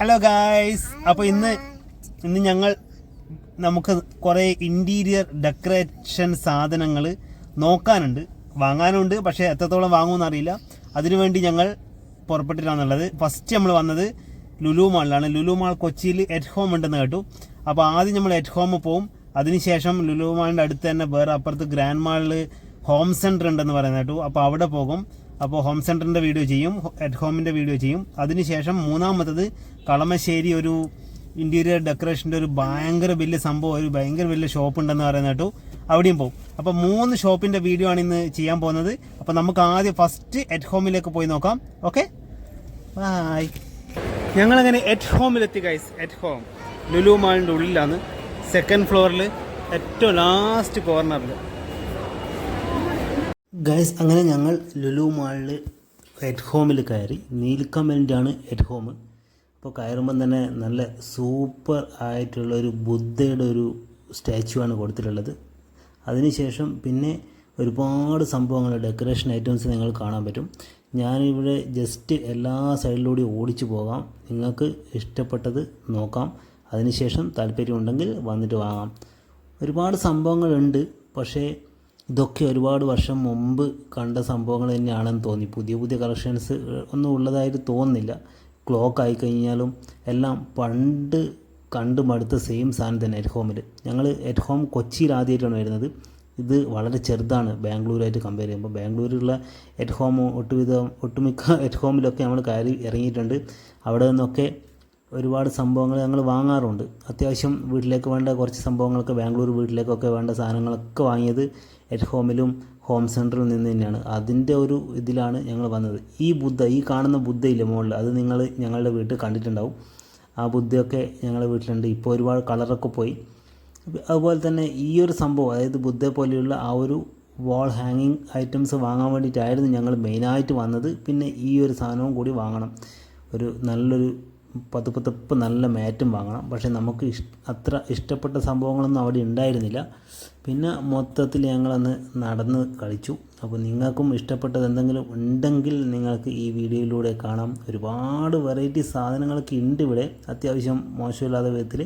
Hello guys അപ്പോൾ ഇന്ന് ഇന്ന് ഞങ്ങൾ നമുക്ക് കുറേ ഇന്റീരിയർ ഡെക്കറേഷൻ സാധനങ്ങൾ നോക്കാനുണ്ട്. വാങ്ങാനുണ്ട് പക്ഷേ എത്രത്തോളം വാങ്ങുമെന്ന് അറിയില്ല. അതിനുവേണ്ടി ഞങ്ങൾ പുറപ്പെട്ടിട്ടാണുള്ളത്. ഫസ്റ്റ് നമ്മൾ വന്നത് ലുലു മാളിലാണ് ലുലു മാൾ കൊച്ചിയിൽ എറ്റ് ഹോം ഉണ്ടെന്ന് കേട്ടു. അപ്പോൾ ആദ്യം നമ്മൾ എറ്റ് ഹോം പോവും. അതിനുശേഷം ലുലു മാളിന്റെ അടുത്ത് തന്നെ വേറെ അപ്പുറത്ത് ഗ്രാൻഡ് മാളിൽ ഹോം സെന്റർ ഉണ്ടെന്ന് പറയുന്നത് കേട്ടു. അപ്പോൾ അവിടെ പോകും. അപ്പോൾ ഹോം സെന്ററിന്റെ വീഡിയോ ചെയ്യും അറ്റ് ഹോമിന്റെ വീഡിയോ ചെയ്യും. അതിനുശേഷം മൂന്നാമത്തത് കളമശ്ശേരി ഒരു ഇന്റീരിയർ ഡെക്കറേഷന്റെ ഒരു ഭയങ്കര വലിയ സംഭവം ഒരു ഭയങ്കര വലിയ ഷോപ്പ് ഉണ്ടെന്ന് പറയുന്നത് കേട്ടു. അവിടെയും പോകും അപ്പോൾ മൂന്ന് ഷോപ്പിന്റെ വീഡിയോ ആണ് ഇന്ന് ചെയ്യാൻ പോകുന്നത്. അപ്പോൾ നമുക്ക് ആദ്യം ഫസ്റ്റ് അറ്റ് ഹോമിലേക്ക് പോയി നോക്കാം. ഓക്കെ ബായ് ഞങ്ങളങ്ങനെ അറ്റ് ഹോമിലെത്തി ഗൈസ് അറ്റ് ഹോം ലുലു മാളിന്റെ ഉള്ളിലാണ് സെക്കൻഡ് ഫ്ലോറിൽ ഏറ്റവും ലാസ്റ്റ് കോർണറിൽ ഗൈസ് അങ്ങനെ ഞങ്ങൾ ലുലു മാളിൽ എറ്റ് ഹോമിൽ കയറി. നീൽക്കമലിന്റാണ് എറ്റ് ഹോം അപ്പോൾ കയറുമ്പം തന്നെ നല്ല സൂപ്പർ ആയിട്ടുള്ള ഒരു ബുദ്ധയുടെ ഒരു സ്റ്റാച്ചു ആണ് കൊടുത്തിട്ടുള്ളത്. അതിനുശേഷം പിന്നെ ഒരുപാട് സംഭവങ്ങൾ ഡെക്കറേഷൻ ഐറ്റംസ് നിങ്ങൾ കാണാൻ പറ്റും. ഞാനിവിടെ ജസ്റ്റ് എല്ലാ സൈഡിലൂടെയും ഓടിച്ചു പോകാം. നിങ്ങൾക്ക് ഇഷ്ടപ്പെട്ടത് നോക്കാം. അതിനുശേഷം താല്പര്യമുണ്ടെങ്കിൽ വന്നിട്ട് വാങ്ങാം. ഒരുപാട് സംഭവങ്ങളുണ്ട്. പക്ഷേ ഇതൊക്കെ ഒരുപാട് വർഷം മുമ്പ് കണ്ട സംഭവങ്ങൾ തന്നെയാണെന്ന് തോന്നി. പുതിയ പുതിയ കളക്ഷൻസ് ഒന്നും ഉള്ളതായിട്ട് തോന്നുന്നില്ല. ക്ലോക്ക് ആയിക്കഴിഞ്ഞാലും എല്ലാം പണ്ട് കണ്ട് മടുത്ത സെയിം സാധനം തന്നെ എറ്റ് ഹോമിൽ ഞങ്ങൾ എറ്റ് ഹോം കൊച്ചിയിൽ ആദ്യമായിട്ടാണ് വരുന്നത്. ഇത് വളരെ ചെറുതാണ് ബാംഗ്ലൂരായിട്ട് കമ്പയർ ചെയ്യുമ്പോൾ. ബാംഗ്ലൂരിലുള്ള എറ്റ് ഹോം ഒട്ടുവിധം ഒട്ടുമിക്ക എറ്റ് ഹോമിലൊക്കെ നമ്മൾ കയറി ഇറങ്ങിയിട്ടുണ്ട്. അവിടെ നിന്നൊക്കെ ഒരുപാട് സംഭവങ്ങൾ ഞങ്ങൾ വാങ്ങാറുണ്ട്. അത്യാവശ്യം വീട്ടിലേക്ക് വേണ്ട കുറച്ച് സംഭവങ്ങളൊക്കെ ബാംഗ്ലൂർ വീട്ടിലേക്കൊക്കെ വേണ്ട സാധനങ്ങളൊക്കെ വാങ്ങിയത് എറ്റ് ഹോമിലും ഹോം സെന്ററിൽ നിന്ന് തന്നെയാണ്. അതിന്റെ ഒരു ഇതിലാണ് ഞങ്ങൾ വന്നത്. ഈ ബുദ്ധ ഈ കാണുന്ന ബുദ്ധയില്ലേ മുകളിൽ അത് നിങ്ങൾ ഞങ്ങളുടെ വീട്ടിൽ കണ്ടിട്ടുണ്ടാവും. ആ ബുദ്ധയൊക്കെ ഞങ്ങളുടെ വീട്ടിലുണ്ട്. ഇപ്പോൾ ഒരുപാട് കളറൊക്കെ പോയി. അതുപോലെ തന്നെ ഈ ഒരു സംഭവം അതായത് ബുദ്ധ പോലെയുള്ള ആ ഒരു വാൾ ഹാങ്ങിങ് ഐറ്റംസ് വാങ്ങാൻ വേണ്ടിയിട്ടായിരുന്നു ഞങ്ങൾ മെയിനായിട്ട് വന്നത്. പിന്നെ ഈ ഒരു സാധനവും കൂടി വാങ്ങണം. ഒരു നല്ലൊരു പത്ത് പത്തപ്പ് നല്ല മാറ്റും വാങ്ങണം. പക്ഷേ നമുക്ക് ഇഷ് അത്ര ഇഷ്ടപ്പെട്ട സംഭവങ്ങളൊന്നും അവിടെ ഉണ്ടായിരുന്നില്ല. പിന്നെ മൊത്തത്തിൽ ഞങ്ങളന്ന് നടന്ന് കളിച്ചു. അപ്പോൾ നിങ്ങൾക്കും ഇഷ്ടപ്പെട്ടത് എന്തെങ്കിലും ഉണ്ടെങ്കിൽ നിങ്ങൾക്ക് ഈ വീഡിയോയിലൂടെ കാണാം. ഒരുപാട് വെറൈറ്റി സാധനങ്ങളൊക്കെ ഉണ്ട് ഇവിടെ. അത്യാവശ്യം മോശമില്ലാത്ത വിധത്തിൽ.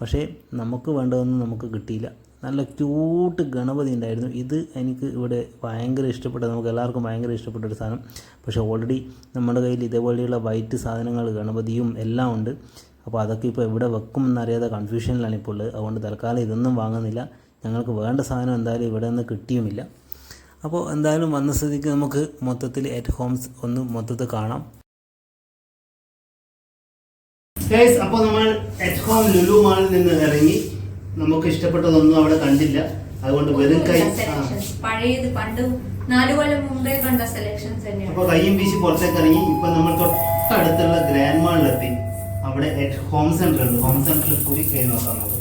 പക്ഷേ നമുക്ക് വേണ്ടതൊന്നും നമുക്ക് കിട്ടിയില്ല. നല്ല ക്യൂട്ട് ഗണപതി ഉണ്ടായിരുന്നു. ഇത് എനിക്ക് ഇവിടെ ഭയങ്കര ഇഷ്ടപ്പെട്ട നമുക്ക് എല്ലാവർക്കും ഭയങ്കര ഇഷ്ടപ്പെട്ട ഒരു സാധനം. പക്ഷേ ഓൾറെഡി നമ്മുടെ കയ്യിൽ ഇതേപോലെയുള്ള വൈറ്റ് സാധനങ്ങൾ ഗണപതിയും എല്ലാം ഉണ്ട്. അപ്പോൾ അതൊക്കെ ഇപ്പോൾ എവിടെ വെക്കും എന്നറിയാതെ കൺഫ്യൂഷനിലാണ് ഇപ്പോൾ ഉള്ളത്. അതുകൊണ്ട് തൽക്കാലം ഇതൊന്നും വാങ്ങുന്നില്ല. ഞങ്ങൾക്ക് വേണ്ട സാധനം എന്തായാലും ഇവിടെ നിന്ന് കിട്ടിയുമില്ല. അപ്പോൾ എന്തായാലും വന്ന സ്ഥിതിക്ക് നമുക്ക് മൊത്തത്തിൽ അറ്റ് ഹോംസ് ഒന്ന് മൊത്തത്തിൽ കാണാം. അപ്പോൾ നമ്മൾ അറ്റ് ഹോം ലുലു മാളിൽ നിന്ന് ഇറങ്ങി. നമുക്ക് ഇഷ്ടപ്പെട്ടതൊന്നും അവിടെ കണ്ടില്ല. അതുകൊണ്ട് വെറും കൈ പഴയത് പണ്ട് നാലു കൊല്ലം മുമ്പേ കണ്ട സെലക്ഷൻസ് തന്നെയാണ്. അപ്പൊ കയ്യും വീശി പുറത്തേക്ക് ഇറങ്ങി ഇപ്പൊ നമ്മൾ തൊട്ടടുത്തുള്ള ഗ്രാൻഡ് മാളിലെത്തി അവിടെ ഹോം സെന്റർ ഉണ്ട്. ഹോം സെന്ററിൽ കൂടി കയറി നോക്കാം നമുക്ക്.